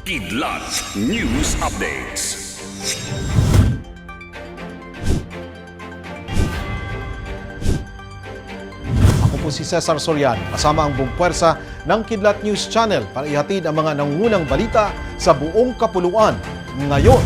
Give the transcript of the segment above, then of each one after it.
Kidlat News Updates. Ako po si Cesar Soriano, kasama ang buong puwersa ng Kidlat News Channel para ihatid ang mga nangungunang balita sa buong kapuluan. Ngayon,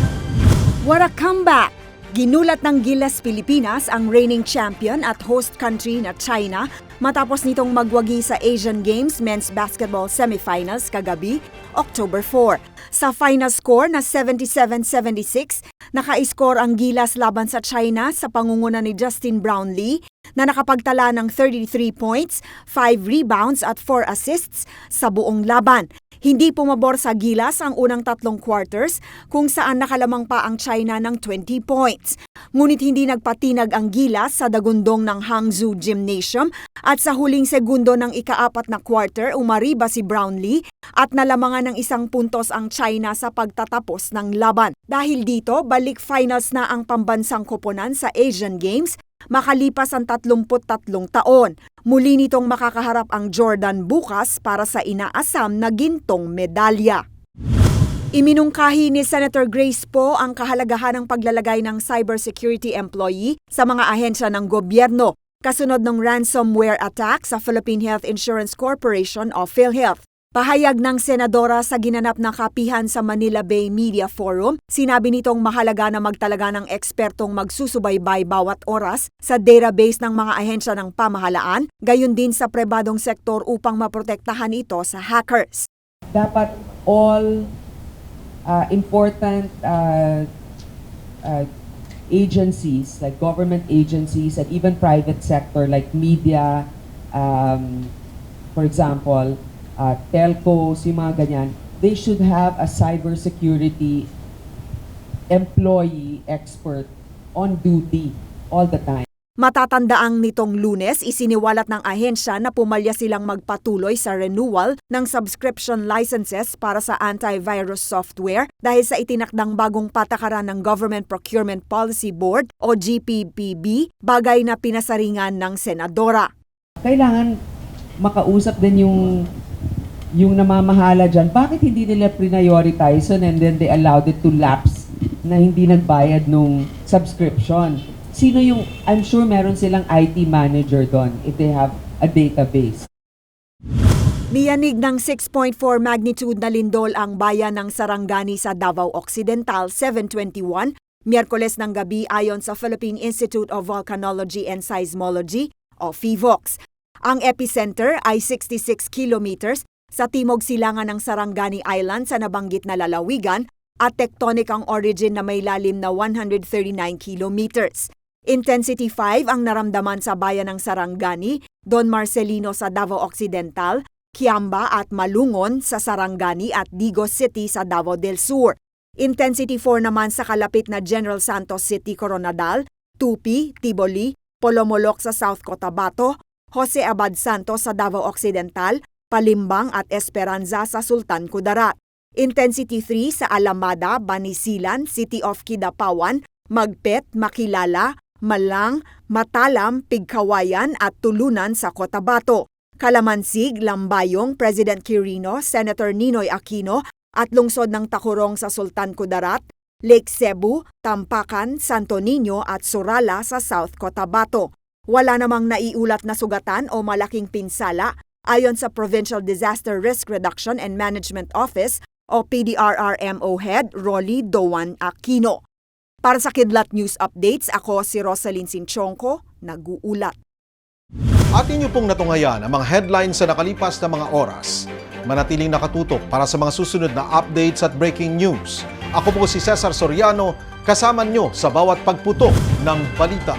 What a comeback! Ginulat ng Gilas Pilipinas ang reigning champion at host country na China matapos nitong magwagi sa Asian Games Men's Basketball Semifinals kagabi, October 4. Sa final score na 77-76, naka-score ang Gilas laban sa China sa pangunguna ni Justin Brownlee na nakapagtala ng 33 points, 5 rebounds at 4 assists sa buong laban. Hindi pumabor sa Gilas ang unang tatlong quarters kung saan nakalamang pa ang China ng 20 points. Ngunit hindi nagpatinag ang Gilas sa dagundong ng Hangzhou Gymnasium at sa huling segundo ng ikaapat na quarter umariba si Brownlee at nalamangan ng isang puntos ang China sa pagtatapos ng laban. Dahil dito, balik finals na ang pambansang koponan sa Asian Games makalipas ang 33 taon. Muli nitong makakaharap ang Jordan bukas para sa inaasam na gintong medalya. Iminungkahi ni Senator Grace Poe ang kahalagahan ng paglalagay ng cybersecurity employee sa mga ahensya ng gobyerno kasunod ng ransomware attack sa Philippine Health Insurance Corporation o PhilHealth. Pahayag ng senadora sa ginanap na kapihan sa Manila Bay Media Forum, sinabi nitong mahalaga na magtalaga ng ekspertong magsusubaybay bawat oras sa database ng mga ahensya ng pamahalaan, gayon din sa pribadong sektor upang maprotektahan ito sa hackers. dapat all uh, important uh, uh, agencies, like government agencies and even private sector like media, um, for example, uh, telcos, yung mga ganyan, they should have a cybersecurity employee expert on duty all the time. Matatandaang nitong lunes, isiniwalat ng ahensya na pumalya silang magpatuloy sa renewal ng subscription licenses para sa antivirus software dahil sa itinakdang bagong patakaran ng Government Procurement Policy Board o GPPB, bagay na pinasaringan ng senadora. Kailangan makausap din yung yung namamahala dyan. Bakit hindi nila prioritize and then they allowed it to lapse na hindi nagbayad nung subscription? Sino yung, I'm sure meron silang IT manager doon if they have a database. Niyanig ng 6.4 magnitude na lindol ang bayan ng Sarangani sa Davao Occidental 721, Miyerkules ng gabi ayon sa Philippine Institute of Volcanology and Seismology o PHIVOX. Ang epicenter ay 66 kilometers sa timog silangan ng Sarangani Island sa nabanggit na lalawigan at tectonic ang origin na may lalim na 139 kilometers. Intensity 5 ang naramdaman sa bayan ng Sarangani, Don Marcelino sa Davao Occidental, Kiamba at Malungon sa Sarangani at Digos City sa Davao del Sur. Intensity 4 naman sa kalapit na General Santos City, Coronadal, Tupi, Tiboli, Polomolok sa South Cotabato, Jose Abad Santos sa Davao Occidental, Palimbang at Esperanza sa Sultan Kudarat. Intensity 3 sa Alamada, Banisilan, City of Kidapawan, Magpet, Makilala, Malang, Matalam, Pigkawayan at Tulunan sa Cotabato. Kalamansig, Lambayong, President Quirino, Senator Ninoy Aquino at lungsod ng Takurong sa Sultan Kudarat, Lake Cebu, Tampakan, Santo Niño at Surala sa South Cotabato. Wala namang naiulat na sugatan o malaking pinsala ayon sa Provincial Disaster Risk Reduction and Management Office o PDRRMO Head Rolly Doan Aquino. Para sa Kidlat News Updates, ako si Rosalyn Sinchonko, nag-uulat. atin niyo pong natungayan ang mga headlines sa nakalipas na mga oras. Manatiling nakatutok para sa mga susunod na updates at breaking news. Ako po si Cesar Soriano, kasama nyo sa bawat pagputok ng balita.